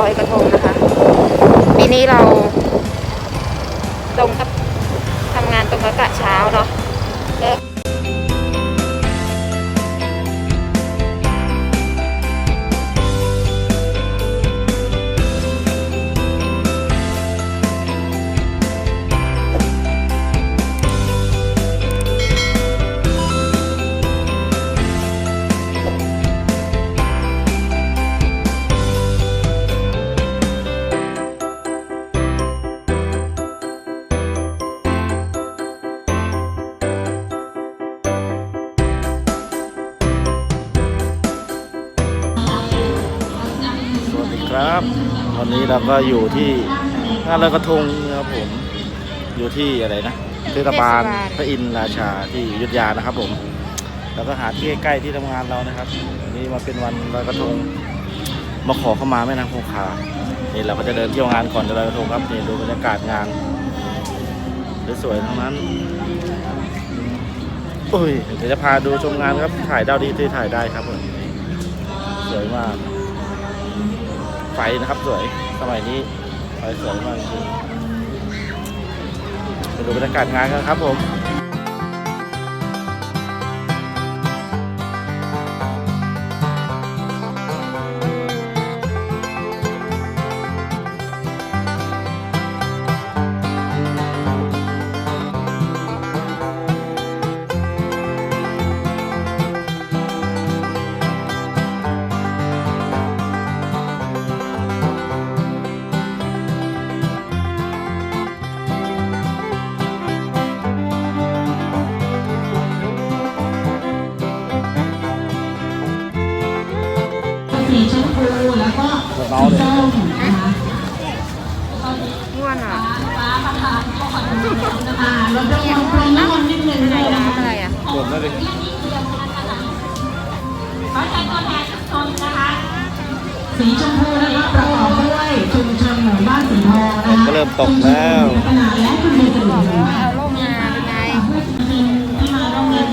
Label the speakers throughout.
Speaker 1: ลอยกระทงนะคะ ปีนี้เรา ตรงกับทำงานตรงกับกะเช้าเนาะ
Speaker 2: วันนี้เราก็อยู่ที่งานลอยกระทงนะครับผม อยู่ที่อะไรนะเทศบาลพระอินทร์ราชาที่อยุธยานะครับ ผม แล้วก็หาที่ใกล้ๆที่ทำงานเรานะครับวันนี้มาเป็นวันลอยกระทง มาขอเข้ามาแม่นางคงคานี่เราก็จะเดินเที่ยวงานก่อนจะลอยกระทงครับนี่ดูบรรยากาศงานสวยๆทั้งนั้นโอ้ยเดี๋ยวจะพาดูชมงานครับถ่ายดาวดีที่ถ่ายได้ครับผมสวยมาก ไฟนะครับสวยสมัยนี้ไฟสวยมากจริงไปดูบรรยากาศงานกันครับผม
Speaker 3: สีชมพูแล้วก็
Speaker 2: สเมาเลย
Speaker 3: ส้มนะคะ
Speaker 1: ง่วนอะ
Speaker 3: อ่าเราจะลองพรมน้ำมันต์นิดนึง
Speaker 1: อะไร
Speaker 3: ด้วยนะ
Speaker 1: นะคะอะไรอะ
Speaker 2: กดได้เลย
Speaker 3: ขอใช้ตัวแทนทุกคนนะคะ สีชมพูนะคะประกอบด้วยชุมชนหมู่บ้านสีทองนะคะ
Speaker 2: ก็เริ่มตกแล้ว
Speaker 3: ขนาดและคุณ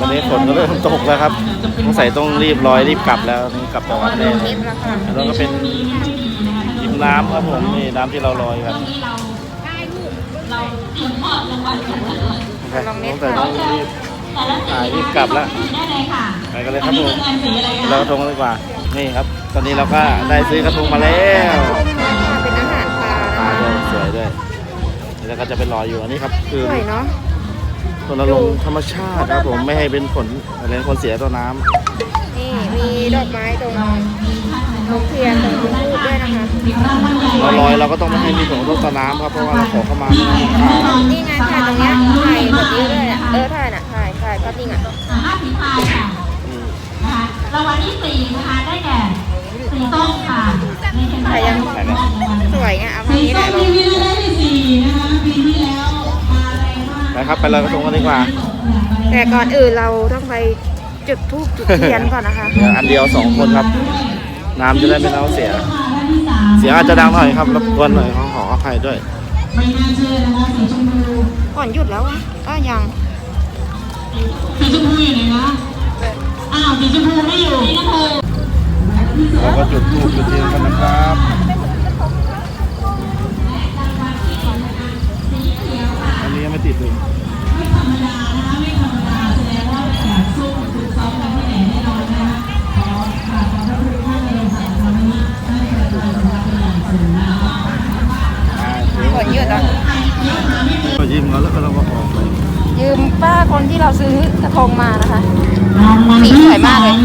Speaker 2: วันนี้ฝนก็เริ่มตกแล้วครับต้องใส่ต้องรีบร้อยรีบกลับแล้วนี่กลับจังหวัดแน่
Speaker 1: คลิปแล้วค่ะ
Speaker 2: แล้วก็เป็นยิมน้ำครับผมนี่น้ำที่เราลอยกัน
Speaker 3: เราเตรียมมอบรางวัลกันเลย
Speaker 2: ต้องใส่ต้องรีบ
Speaker 3: แต่ละสี
Speaker 2: ถ่ายรีบกลับแล้ว
Speaker 3: ได้เลยค่ะ
Speaker 2: ไปกันเลยค
Speaker 3: อั
Speaker 2: รั
Speaker 3: น
Speaker 2: บ
Speaker 3: นี้
Speaker 2: ผม
Speaker 3: คืองานสีอะไร
Speaker 2: เรา
Speaker 3: คะ
Speaker 2: กระทงกันดีกว่านี่ครับ ตอนนี้เราก็ได้ซื้อกระทงมาแล้ว
Speaker 1: เป็นอาหารปลา
Speaker 2: ปลา
Speaker 1: นะ
Speaker 2: ด้วย
Speaker 1: คะ
Speaker 2: สวยด้วยแล้วก็จะเป็นรอยอยู่อันนี้ครับคือ
Speaker 1: สวยเนาะ
Speaker 2: รณรงค์ธรรมชาติครับผมไม่ให้เป็นผลอะไรผลเสียต่อน้ำ
Speaker 1: นี่มีดอกไม้ตรงนกเทียนตรงลูกพูดด้วยนะคะ
Speaker 2: เราลอยเราก็ต้องไม่ให้มีผลกระทบต่อน้ำครับเพราะว่าเราขอเข้ามาไม่ให้น้ำขาด
Speaker 1: นี่ไงถ่ายตรงเนี้ยถ่ายแบบนี้เลยอะเออถ่ายน่ะถ่ายถ่ายภาพนิ่งอะ
Speaker 3: ห้าสีพายค่ะ
Speaker 2: อืม
Speaker 3: นะคะรางวัลที่สี่นะคะได้แก่สีส้มค่ะนี่เป็น
Speaker 1: ถ่ายยัง
Speaker 2: ไหนไหม
Speaker 1: สวยไงเอาภาพ
Speaker 3: สี
Speaker 1: นี้แห
Speaker 3: ส้
Speaker 1: ละ
Speaker 3: ม
Speaker 1: ล
Speaker 3: มี
Speaker 1: ง
Speaker 3: วิลได้ที่สี่นะคะปีที่แล้วมาแรงมาก
Speaker 2: ไปครับไปลอยกระทงกันดีกว่า
Speaker 1: แต่ก่อนอื่นเราต้องไปจุดธูปจุดเทียนก่อนนะคะ
Speaker 2: เดี๋ยวอันเดียวสองคนครับ น้ำจะได้ไม่เน่าเสีย
Speaker 3: ได้ที่สาม
Speaker 2: เสียงอาจจะดังหน่อยครับรบกวนหน่อยขอขออภัยด้วย
Speaker 3: ไม่น่าเชื่อนะคะสีชมพู
Speaker 1: ก่อนหยุดแล้วอะก็ยัง
Speaker 3: สีชมพูอยู่ไหนคะอ้าวสีชมพูไม่อยู่สีชมพู
Speaker 2: เราก็จุดทูบจุดเทียนกันนะครับ อันนี้ยังไม่ติดเลย
Speaker 3: ไม่ธรรมดานะคะไม่ธรรมดาแสดงว่าแบบซุ่มฝึกซ้อมกันที่ไหนแน่นอนนะคะขอกราบขอบพระคุณท่านเลยค่ะทำให้ให้เกิดประสบการณ์เป็นอย่างสูงนะคะ
Speaker 2: อ่า
Speaker 1: ก่อนหยุดอะ
Speaker 2: ก็ยิ้มเขาแล้วก็เราก็ออกไป
Speaker 1: ยืมป้าคนที่เราซื้อกระทงมานะคะ
Speaker 3: รางวัลที่
Speaker 1: สีส
Speaker 3: ส
Speaker 1: วยมากเลย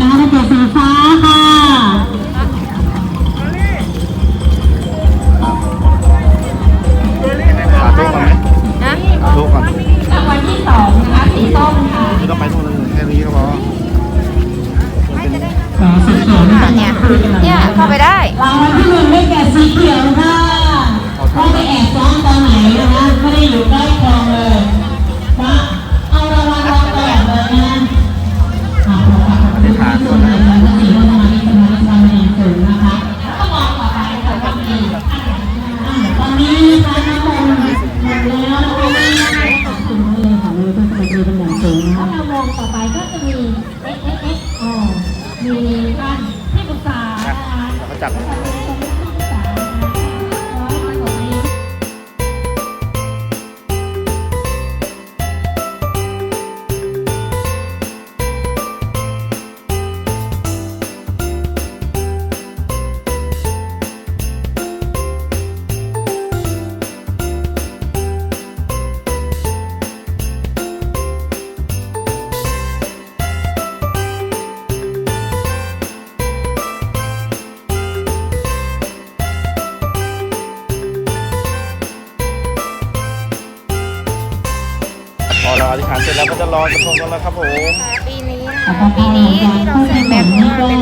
Speaker 2: เสร็จแล้วก็จะลอยกระทงกันแล้วครับผม
Speaker 1: ปีนี้นะคะปีนี้ที่เราใส่แมสเพราะว่าเป็น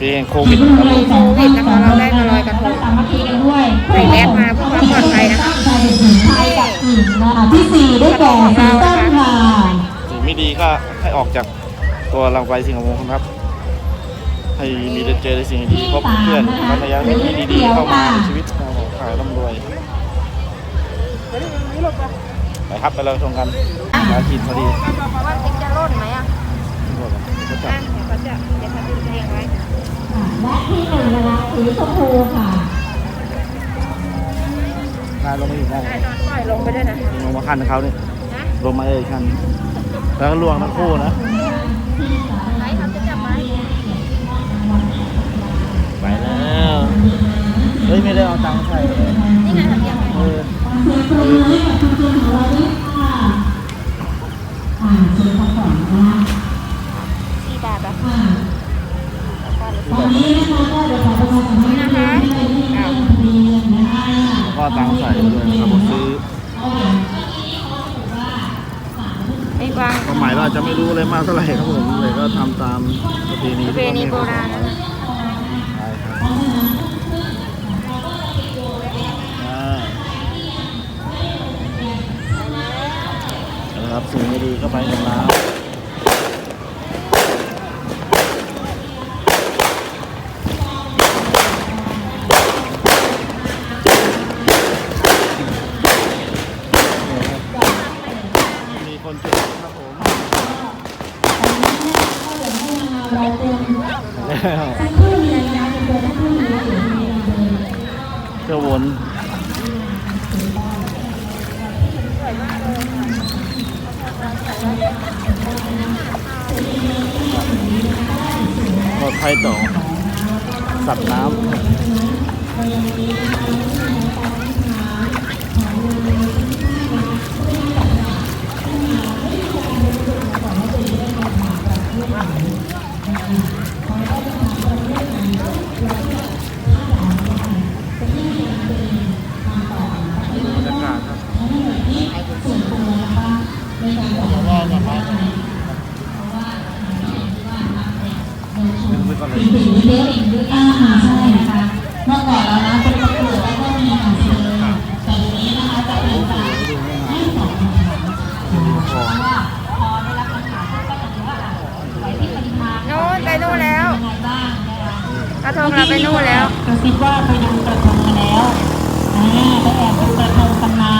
Speaker 2: ปีแห่งโควิดนะครับผม
Speaker 1: โควิดนะคะเราได้มาลอยกระทง
Speaker 3: สามัคคีกันด้วย
Speaker 1: ใส่แมสมาเพื่อความปลอดภัยนะคะ
Speaker 3: ใส่ถึงไทยกับอื่นนะคะที่สี่ได้แก่สีส้มค่ะ
Speaker 2: สิ่งไม่ดีก็ให้ออกจากตัวเราไปสิ่งของผมครับ ให้มีแต่เจอในสิ่งดีๆพบเพื่อนภรรยาที่ดีๆเข้ามาในชีวิตเราขายร่ำรวย ไปครับไปลอยกระทงกันมากินพอดี
Speaker 1: ว่าติ๊กจะร่นไหมอะ
Speaker 2: ก็จะ
Speaker 1: อะเดี๋ยวเขาจะเดี๋ยวเขาจะเรียงไว้
Speaker 3: และที่หนึ่งนะคะสีชมพูค่ะ
Speaker 2: นายลงมาอีกได้
Speaker 1: ได้นอนปล่อยลงไปด้วยนะ
Speaker 2: ลงมาคันเขาเนี่ย
Speaker 1: นะ
Speaker 2: ลงมาเอยคัน แล้วก็ล่วงทั้งคู่นะ
Speaker 1: ไหนทำจะจับไหม
Speaker 2: ไปแล้วเฮ้ยไม่ได้เอาตังค์ใส่
Speaker 1: นี่ไงทำเรียงไว้
Speaker 2: เออ
Speaker 3: เสียงปรบมือให้กับคุณครูของเราด้วยค่ะอ่าเชิญพักผ่อนนะคะ
Speaker 1: สี่บาทอะ
Speaker 3: อ่าตอนนี้นะคะก็เดี๋ยวขอประชาสัมพันธ์นะคะให้ที่ลงทะเบียนนะคะ
Speaker 2: ก็เอาตังค์ใส่ด้วยนะครับผมซื้อ
Speaker 1: ไม่วาง
Speaker 2: ความหมายเราอาจจะไม่รู้อะไรมาก เท่าไหร่ครับผมเลยก็ทำตามประเพณี
Speaker 1: ประเพณีโบราณนะ
Speaker 2: ใช่ครับอ่านะครับสิ่งไม่ดีก็ไปกันแล้ว
Speaker 3: แล้วนึงนะคะเดี๋ยวสักครู่นึงเดี๋ยวมีเรา
Speaker 2: ยววนปลอดภัยต่อสัตว์น้ำ ก่อนเลย
Speaker 3: สีเล็กอ่าใช่นะคะเมื่อก่อนเรานะเป็นประกวดแล้วก็มีหนังสือแต่เดี๋ยวนี้นะคะจะเป็นแบบ
Speaker 2: ดูไม่หา
Speaker 3: ให้สองคำถาม
Speaker 2: ดูทอง
Speaker 3: ว่าพอได้รับคำถามก็จะถือว่าอะไปที่ปริมาณ
Speaker 1: นู่นไปนู่นแล้วกระทงเราไปนู่นแล้ว
Speaker 3: กระซิบว่าไปดูกระทงมาแล้วอ่าไปแอบดูกระทงกันมา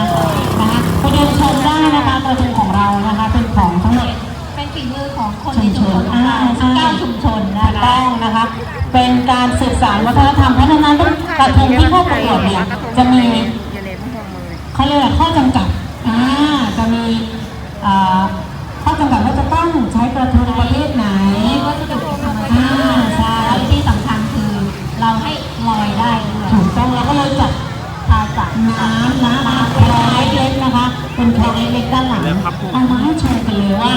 Speaker 3: นะคะไปดินชมได้นะคะกระทงของเรานะคะเป็นของทั้งหมด
Speaker 4: เป็นฝีมือของคน
Speaker 3: ชุ
Speaker 4: ใน
Speaker 3: มช
Speaker 4: ชุมช
Speaker 3: น
Speaker 4: นของ
Speaker 3: อ่า
Speaker 4: เรา
Speaker 3: เก้าชุมชนนะต้องนะคะ เป็นการสืบสานวัฒนธรรมเพราะฉะนั้นกระทงที่เข้าประกวดเนี่ยจะมี
Speaker 1: อยู่ในพวงมือ
Speaker 3: เขาเรียกว่าข้อจำกัดอ่าจะมีอ่า เป็นคล้ายเล็กๆด้านหลังเอามาให้ชมกันเลยว่า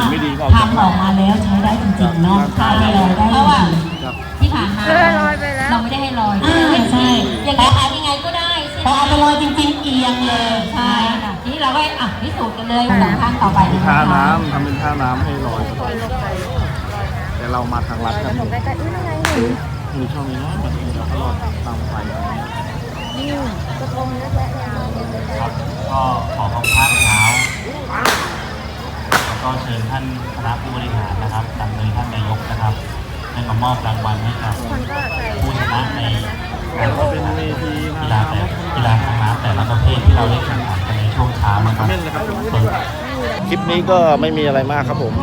Speaker 3: ทำออกมาแล้วใช้ได้จริงๆเนาะใช้ได้เลยได้
Speaker 4: เพราะว่า
Speaker 3: จริง
Speaker 2: ครับ
Speaker 4: ที่ผ่านมา
Speaker 1: เออลอยไปแล้ว
Speaker 4: เราไม่ได้ให้ลอย
Speaker 3: อ่าใช่
Speaker 4: อย่างนี้ขายยังไงก็ได้
Speaker 3: พอเอาไปลอยจริงๆเอียงเลย
Speaker 4: ใช่ค่ะทีนี้เราก็อะพิสูจน์กันเลยสองครั้งต่อไป
Speaker 2: มี
Speaker 4: นะ
Speaker 2: ท่า
Speaker 4: คะ
Speaker 2: น้ำทำเป็นท่าน้ำให้ลอยครับ
Speaker 1: ลอยลงไปลอยน้ำ
Speaker 2: แต่เรามาทาง
Speaker 1: ล
Speaker 2: ลั
Speaker 1: อ
Speaker 2: ด
Speaker 1: ย
Speaker 2: ค
Speaker 1: ก
Speaker 2: รับ
Speaker 1: ระทงใกล้ๆอุ้ยอะไรเห็น
Speaker 2: มีช่องนี้นะมาทีเราก็รอดตามไฟ
Speaker 5: ครับก็ขอขอบคุณเช้าแล้วก็เชิญท่านคณะผู้บริหารนะครับนำโดยท่านนายกนะครับให้มามอบรางวัลให้กับผู้ชนะในการแข่งขันกีฬาแต่กีฬาทางน้ำแต่ละประเภทที่เราได้แข่งขันกันในช่วงเช้านะครับ
Speaker 2: คลิปนี้ก็ไม่มีอะไรมากครับผม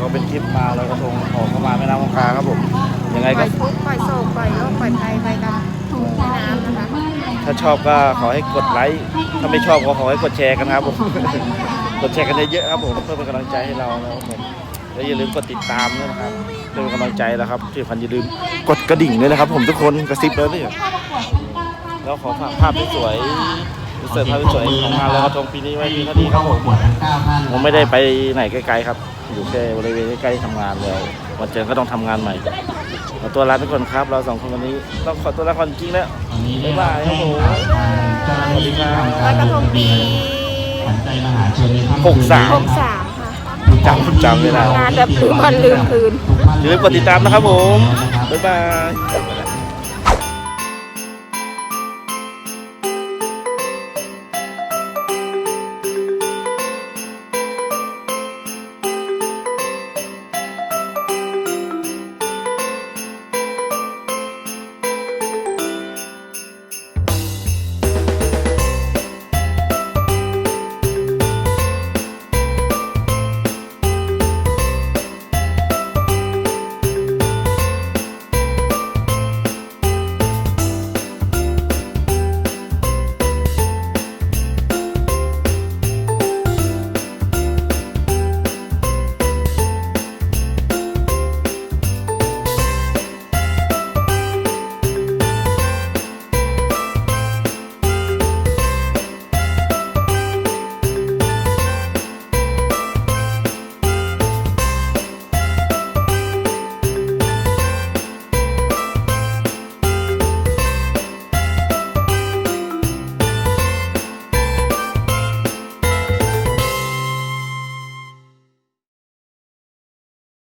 Speaker 2: ก็เป็นคลิปมาลอยกระทงออกเข้ามาแม่น้ำคงคาครับผมยังไงก็
Speaker 1: อยทุกข์ปล่อยโศกปล่อยโรคปล่อยภัยไปกัน
Speaker 2: ถ้าชอบก็ขอให้กดไลค์ถ้าไม่ชอบก็ขอให้กดแชร์กันครับผมกดแชร์กันเยอะๆครับผมเพื่อเป็นกำลังใจให้เรานะครับผมแล้วอย่าลืมกดติดตามด้วยนะครับเพื่อเป็นกำลังใจแล้วครับที่พันอย่าลืมกดกระดิ่งด้วยนะครับ ผมทุกคนกระซิบแล้วนี่ยแล้วขอฝากภาพสวย ๆเสิร์ฟภาพสวยๆของงานลอยกระทงปีนี้ไว้มีเท่านี้ครับผม
Speaker 5: บวชทั้งเก้าท่าน
Speaker 2: ผมไม่ได้ไปไหนไกลๆครับ อยู่แค่บริเวณใกล้ๆทำงานเลยวันเจอก็ต้องทำงานใหม่ขอตัวลาทุกคนครับ เราสองคนวันนี้ต้องขอตัวลาคนจริงแล้ว
Speaker 5: ตอนนี้ได้
Speaker 2: บ๊ายบายครับผม
Speaker 5: ทางเจ้าหน้าที่ที่ทำ
Speaker 1: ล
Speaker 5: กา
Speaker 1: อย
Speaker 5: ร
Speaker 1: กระ
Speaker 5: ล
Speaker 1: ท
Speaker 5: ง
Speaker 1: ง
Speaker 5: ทะ
Speaker 1: ปี
Speaker 5: เบียนขวัญใจมหาชนในค่ำ
Speaker 2: หกสาม
Speaker 1: หกสามค่ะ
Speaker 2: จำจำไม่ได้
Speaker 1: งานแบบลืมวันลืมคืน
Speaker 2: อย่าลืมกดติดตามนะครับผมบ๊ายบาย